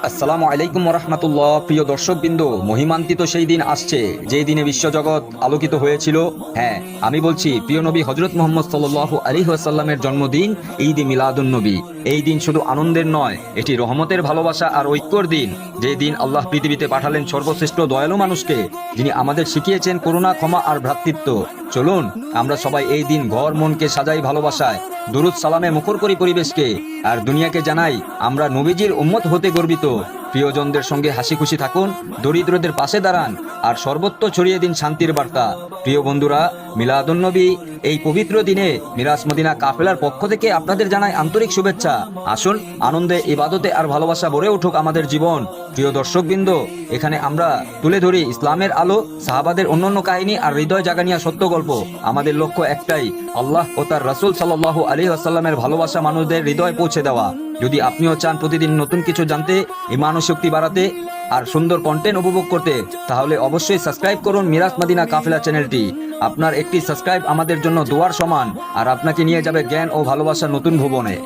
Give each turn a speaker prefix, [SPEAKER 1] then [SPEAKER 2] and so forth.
[SPEAKER 1] আসসালামু আলাইকুম রহমতুল্লাহ প্রিয় দর্শকবৃন্দ মহিমান্তিত সেই দিন আসছে, যেই দিনে বিশ্বজগৎ আলোকিত হয়েছিল। হ্যাঁ আমি বলছি, প্রিয় নবী হজরত মোহাম্মদ সাল আলী আসাল্লামের জন্মদিন ঈদ মিলাদুন নবী। এই দিন শুধু আনন্দের নয়, এটি রহমতের ভালোবাসা আর ঐক্যর দিন। যে দিন আল্লাহ পৃথিবীতে পাঠালেন সর্বশ্রেষ্ঠ দয়ালু মানুষকে, যিনি আমাদের শিখিয়েছেন করুণা, ক্ষমা আর ভ্রাতৃত্ব। চলুন, আমরা সবাই এই দিন ঘর মনকে সাজাই ভালোবাসায়, দুরুদ সালামে মুখর করি পরিবেশকে, আর দুনিয়াকে জানাই, আমরা নবীজির উম্মত হতে গর্বিত। প্রিয়জনদের সঙ্গে হাসি খুশি থাকুন, দরিদ্রদের পাশে দাঁড়ান, আর সর্বত্র ছড়িয়ে দিন শান্তির বার্তা। প্রিয় বন্ধুরা মিলাদুন্নবী এই পবিত্র দিনে মিরাজ মদিনা কাফেলার পক্ষ থেকে আপনাদের জানায় আন্তরিক শুভেচ্ছা। আসুন, আনন্দে, ইবাদতে আর ভালোবাসা ভরে উঠুক আমাদের জীবন। প্রিয় দর্শকবৃন্দ, এখানে আমরা তুলে ধরি ইসলামের আলো, সাহাবাদের অন্যান্য কাহিনী আর হৃদয় জাগানিয়া সত্য গল্প। আমাদের লক্ষ্য একটাই, আল্লাহ ও তার রাসূল সাল্লাল্লাহু আলাইহি আসাল্লামের ভালোবাসা মানুষদের হৃদয় পৌঁছে দেওয়া। যদি আপনিও চান প্রতিদিন নতুন কিছু জানতে, ইমান শক্তি বাড়াতে আর সুন্দর কন্টেন্ট উপভোগ করতে, তাহলে অবশ্যই সাবস্ক্রাইব করুন মিরাজ মাদিনা কাফেলা চ্যানেলটি। আপনার একটি সাবস্ক্রাইব আমাদের জন্য দোয়ার সমান, আর আপনাকে নিয়ে যাবে জ্ঞান ও ভালোবাসার নতুন ভুবনে।